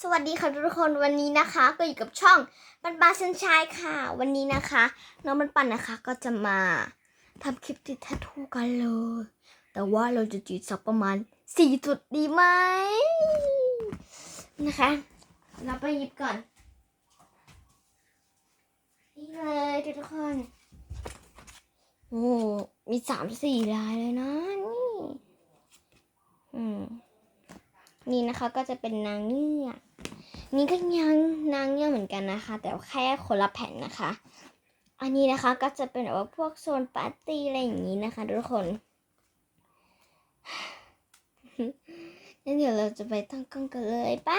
สวัสดีค่ะทุกคนวันนี้นะคะ ก็อยู่กับช่องปันปาเซนชายค่ะ วันนี้นะคะ น้องปันปันนะคะก็จะมาทำคลิปติดแทททูกันเลย แต่ว่าเราจะจีดสักประมาณสี่จุดดีไหมนะคะ เราไปหยิบก่อนนี่เลยทุกคนโอ้มีสามสี่ลายเลยนะนี่ อืมนี่นะคะก็จะเป็นนางเงือก นี่ก็ยังนางเงือกเหมือนกันนะคะ แต่แค่คนละแผ่นนะคะ อันนี้นะคะก็จะเป็นแบบว่าพวกโซนปาร์ตี้อะไรอย่างนี้นะคะ ทุกคนงั้นเดี๋ยวเราจะไปตั้งกล้องกันเลยไป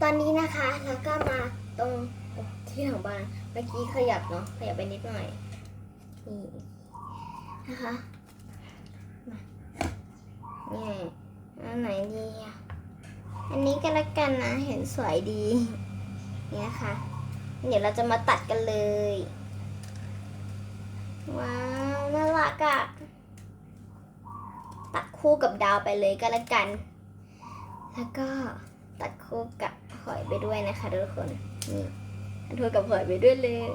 ตอนนี้นะคะแล้วก็มาตรงที่หลังบ้านเมื่อกี้ขยับเนาะขยับไปนิดหน่อยนี่นะคะ นี่อันไหนดีอะอันนี้ก็แล้วกันนะ เห็นสวยดี นี่นะคะ เดี๋ยวเราจะมาตัดกันเลย ว้าว น่ารักอะตัดคู่กับดาวไปเลยก็แล้วกัน แล้วก็ตัดคู่กับหอยไปด้วยนะคะทุกคน นี่ตัดคู่กับหอยไปด้วยเลย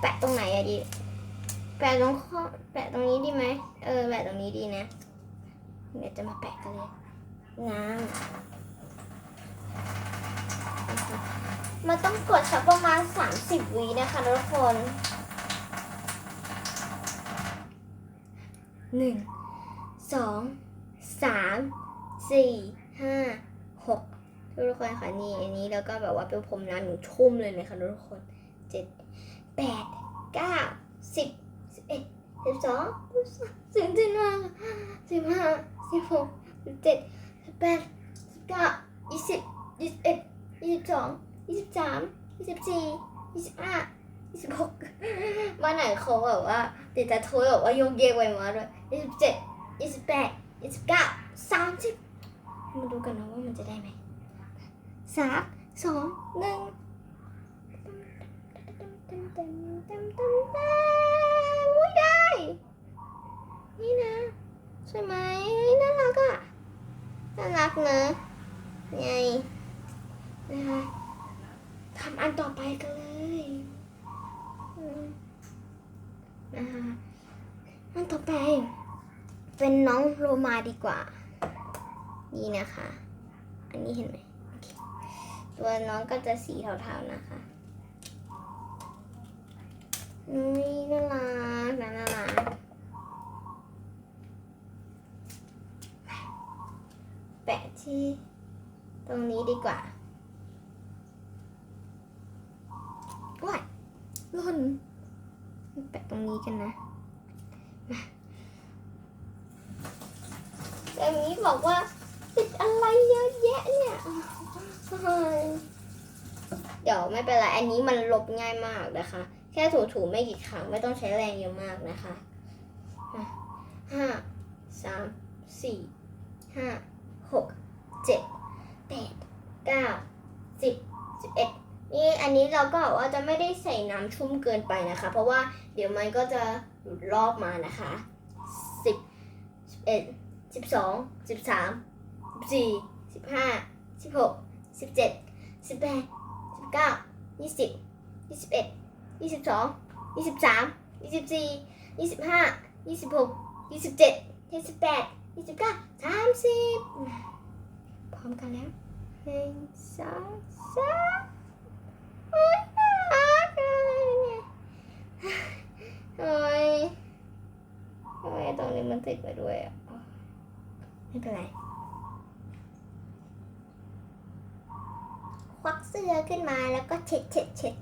แปะตรงไหนอะดี แปะตรงข้อแปะตรงนี้ดีไหม เออ แปะตรงนี้ดีนะ เดี๋ยวจะมาแปะกันเลยน้ำมันต้องกดสักประมาณ 30วินะคะทุกคนหนึ่งสองสามสี่ห้าหกทุกคนค่ะนี่อันนี้แล้วก็แบบว่าเป็นผมน้ำหนูชุ่มเลยนะคะทุกคนเจ็ดแปดเก้าสิบ สิบสองสิบสามสิบสี่สิบห้าสิบหกสิบเจ็ดสิบแปดสิบเก้ายี่สิบยี่สิบเอ็ดยี่สิบสองยี่สิบสามยี่สิบสี่ยี่สิบห้ายี่สิบหกวันไหนเขาแบบว่าติดแต่โทรแบบว่าโยกเยกไวมาด้วยยี่สิบเจ็ดยี่สิบแปดยี่สิบเก้าสามสิบมาดูกันนะว่ามันจะได้ไหมสามสองหนึ่ง เต็มเต็มเต็มเต็มเต็มอุ้ยได้ นี่นะใช่ไหมเฮ้ยน่ารักอะ นะไงนะคะทำอันต่อไปกันเลยนะคะอันต่อไป เป็นน้องโรมาดีกว่า นี่นะคะ อันนี้เห็นไหมตัวน้องก็จะสีเทาๆนะคะอุ้ยน่ารักน่ารักแปะ ที่ตรงนี้ดีกว่าว้ายล่นแปะตรงนี้กันนะ มาแต่นี้บอกว่าติดอะไรเยอะแยะเนี่ย เดี๋ยวไม่เป็นไร อันนี้มันลบง่ายมากนะคะ แค่ถูๆไม่กี่ครั้งไม่ต้องใช้แรงเยอะมากนะคะห้าสามสี่ห้าหก เจ็ดแปดเก้าสิบสิบเอ็ดนี่อันนี้เราก็บอกว่าจะไม่ได้ใส่น้ำชุ่มเกินไปนะคะ เพราะว่าเดี๋ยวมันก็จะหลุดลอกมานะคะสิบสิบเอ็ดสิบสองสิบสามสิบสี่สิบห้าสิบหกสิบเจ็ดสิบแปดสิบเก้ายี่สิบยี่สิบเอ็ดยี่สิบสองยี่สิบสามยี่สิบสี่ยี่สิบห้ายี่สิบหกยี่สิบเจ็ดยี่สิบแปดยี่สิบเก้าสามสิบ พร้อมกันแล้วหนึ่งสองสามโอ้ยน่ารักเลยเนี่ยโอ้ยทำไมตรงนี้มันติดไปด้วยอะไม่เป็นไรควักเสื้อขึ้นมาแล้วก็เช็ดเช็ดเช็ด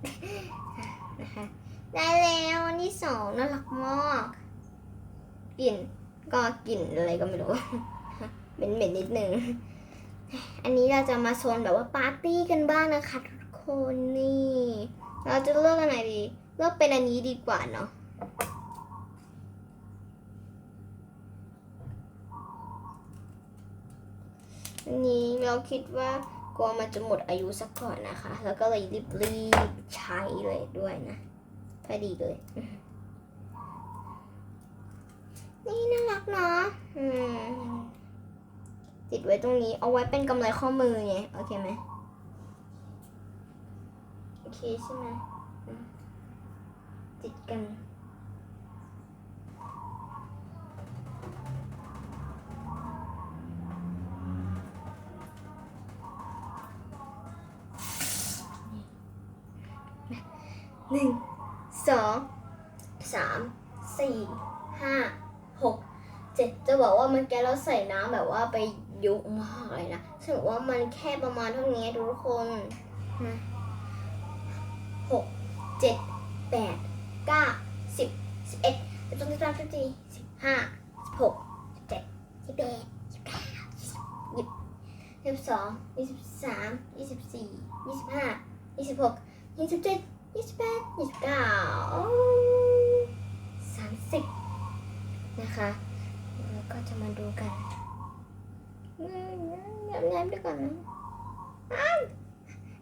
นะคะได้แล้วนี่สองน่ารักมากกลิ่นก็กลิ่นอะไรก็ไม่รู้ เหม็นเหม็นๆนิดนึง อันนี้เราจะมาโซนแบบว่าปาร์ตี้กันบ้างนะคะทุกคนนี่ เราจะเลือกอันไหนดี เลือกเป็นอันนี้ดีกว่าเนาะอันนี้เราคิดว่ากลัวมันจะหมดอายุสักก่อนนะคะ แล้วก็เลยรีบๆใช้เลยด้วยนะพอดีเลย นี่น่ารักเนาะอืม ติดไว้ตรงนี้ เอาไว้เป็นกำไรข้อมือไงโอเคไหมโอเคใช่ไหมติดกันหนึ่งสองสามสี่ห้าหกเจ็ดจะบอกว่าเมันแกเราใส่น้ำแบบว่าไป ยุมากเลยนะสรุปว่ามันแค่ประมาณเท่านี้ทุกคนนะหกเจ็ดแปดเก้าสิบสิบเอ็ดสิบสองสิบสามสิบสี่สิบห้าสิบหกสิบเจ็ดสิบแปดสิบเก้ายี่สิบยี่สิบสองยี่สิบสามยี่สิบสี่ยี่สิบห้ายี่สิบหกยี่สิบเจ็ดยี่สิบแปดยี่สิบเก้าสามสิบนะคะ แล้วก็จะมาดูกัน เงียบเงียก่อนนะอ้าว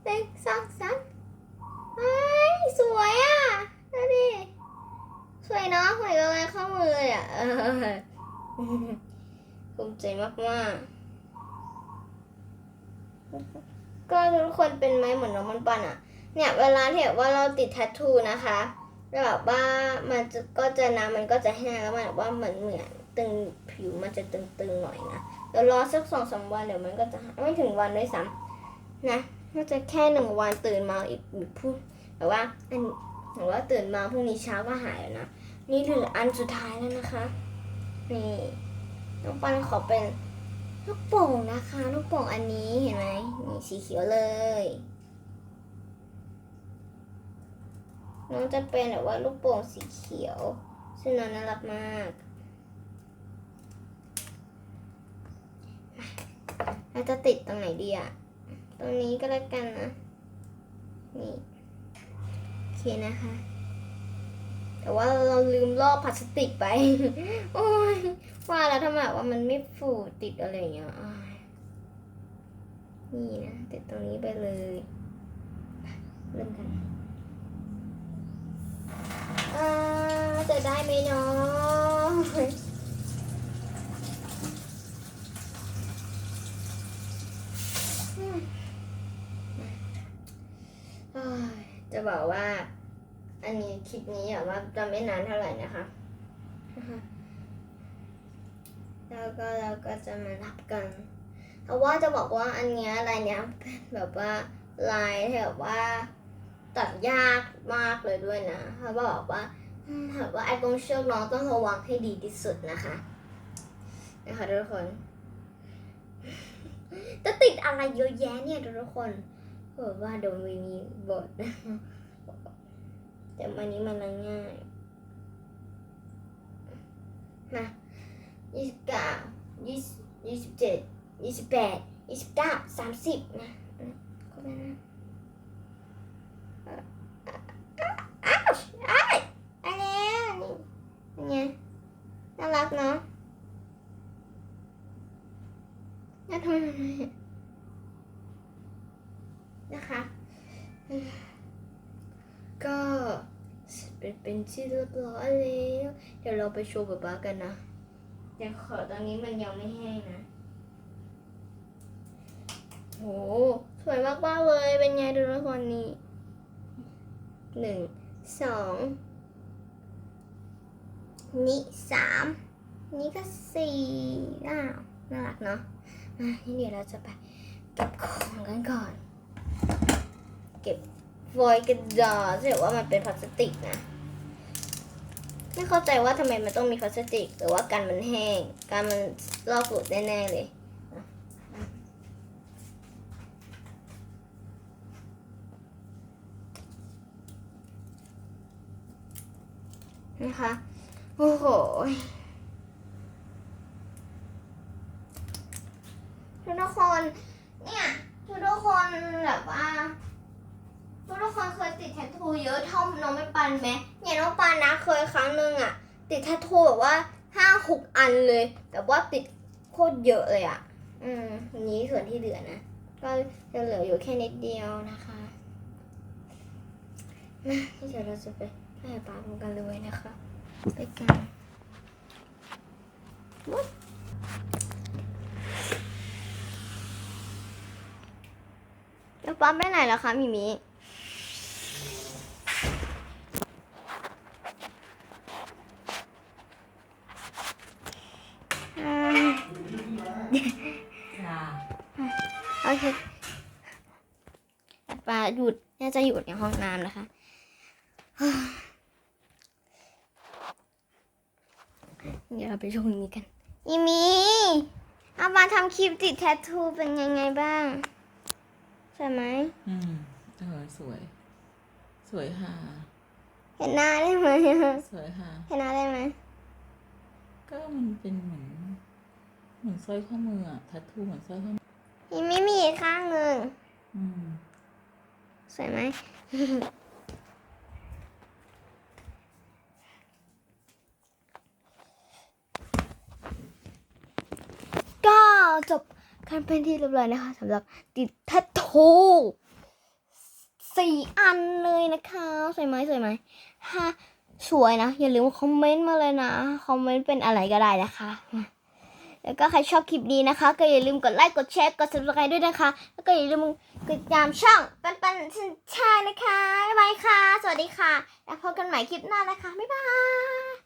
หนึ่งสองสามไอ้ยสวยอะดูดิสวยเนาะเหมือนกับอะไรข้อมือเลยอะภูมิใจมากๆ ก็ทุกคนเป็นไหมเหมือนน้องมันปันอะ เนี่ยเวลาที่แบบว่าเราติดแทททูนะคะแล้วแบบว่ามันจะก็จะน้ำมันก็จะแห้งแล้วมันแบบว่าเหมือนเหมือนตึงผิวมันจะตึงๆหน่อยนะ เดี๋ยวรอสักสองสามวันเดี๋ยวมันก็จะไม่ถึงวันด้วยซ้ำนะน่าจะแค่หนึ่งวันตื่นมาอีกพูดแต่ว่าอันแต่ว่าตื่นมาพรุ่งนี้เช้าก็หายแล้วนะนี่ถึงอันสุดท้ายแล้วนะคะนี่น้องปันขอเป็นลูกโป่งนะคะลูกโป่งอันนี้เห็นไหมนี่สีเขียวเลยน้องจะเป็นแบบว่าลูกโป่งสีเขียวซึ่งน้องน่ารักมาก เราจะติดตรงไหนดีอะตรงนี้ก็แล้วกันนะ นี่โอเคนะคะ แต่ว่าเราลืมลอกพลาสติกไป โอ้ยว่าแล้วทำไมว่ามันไม่ฟูติดอะไรอย่างเงี้ยอ้ายนี่นะติดตรงนี้ไปเลยเริ่มกันอ่าจะได้ไหมเนาะเอ้ยจะ บอกว่า อันนี้คลิปนี้อะว่าจะไม่นานเท่าไหร่นะคะ แล้วก็เราก็จะมานับกันแต่ว่าจะบอกว่าอันเนี้ยลายเนี้ยเป็นแบบว่าลายที่แบบว่าตัดยากมากเลยด้วยนะเขาบอกว่าแบบว่าไอ้ตรงเชือกน้องต้องระวังให้ดีที่สุดนะคะ นะคะทุกคนจะติดอะไรเยอะแยะเนี่ยทุกคน แบบว่าเดี๋ยวมีมีบทแต่วันนี้มันง่าย มายี่สิบเก้ายี่สิบยี่สิบเจ็ดยี่สิบแปดยี่สิบเก้าสามสิบนะก็ไปนะอ้าวอ้ายอะไรอะนี่เป็นไงน่ารักเนาะน่าทำไมนะคะอืมก็เป็นเป็นที่เรียบร้อยแล้วเดี๋ยวเราไปโชว์ป๊าป๊ากันนะเดี๋ยวขอตอนนี้มันยังไม่แห้งนะโหสวยมากๆเลยเป็นไงดูทุกคนนี่หนึ่งสองนี่สามนี่ก็สี่อ้าวน่ารักเนาะอะนี่เดี๋ยวเราจะไปเก็บของกันก่อน เก็บฟอยล์กระดาษที่ว่ามันเป็นพลาสติกนะไม่เข้าใจว่าทำไมมันต้องมีพลาสติกหรือว่ากันมันแห้งการมันลอกหลุดแน่ๆเลยนะคะ โอ้โหทุกคน เนี่ยทุกคนแบบว่าทุกคนเคยติดแทททูเยอะเท่าน้องไม่ ปันไหมเนี่ยน้องปันนะเคยครั้งหนึ่งอะติดแทททูแบบว่าห้าหกอันเลย แบบว่าติดโคตรเยอะเลยอะอืมนี้ส่วนที่เหลือนะ ก็จะเหลืออยู่แค่นิดเดียวนะคะมาเดี๋ยวเราจะไปไปหาปลาพร้อมกันเลยนะคะ ไปกันวุ้บแล้วปลาไปไหนแล้วคะมิมิ จะอยู่ในห้องน้ำนะคะเดี๋ยวเราไปชมนี้กันอีมีเอามาทำคลิปติดแทททูเป็นยังไงบ้างสวยไหมอืมเออสวย สวยค่ะ เห็นหน้าได้ไหมสวยค่ะ เห็นหน้าได้ไหมก็มันเป็นเหมือนเหมือนสร้อยข้อมืออะทัตทูเหมือนสร้อยข้อมืออีมีมีอีกข้างหนึ่งอืม สวยไหมก็จบการเป็นที่เรียบร้อยนะคะสำหรับติดแทททูสี่อันเลยนะคะสวยไหมสวยไหมฮะสวยนะ อย่าลืมคอมเมนต์มาเลยนะ คอมเมนต์เป็นอะไรก็ได้นะคะ แล้วก็ใครชอบคลิปนี้นะคะ ก็อย่าลืมกดไลค์กดแชร์กด subscribe ด้วยนะคะ แล้วก็อย่าลืมกดติดตามช่องปันปันชานะคะบ๊ายบายค่ะ สวัสดีค่ะ แล้วพบกันใหม่คลิปหน้านะคะบ๊ายบาย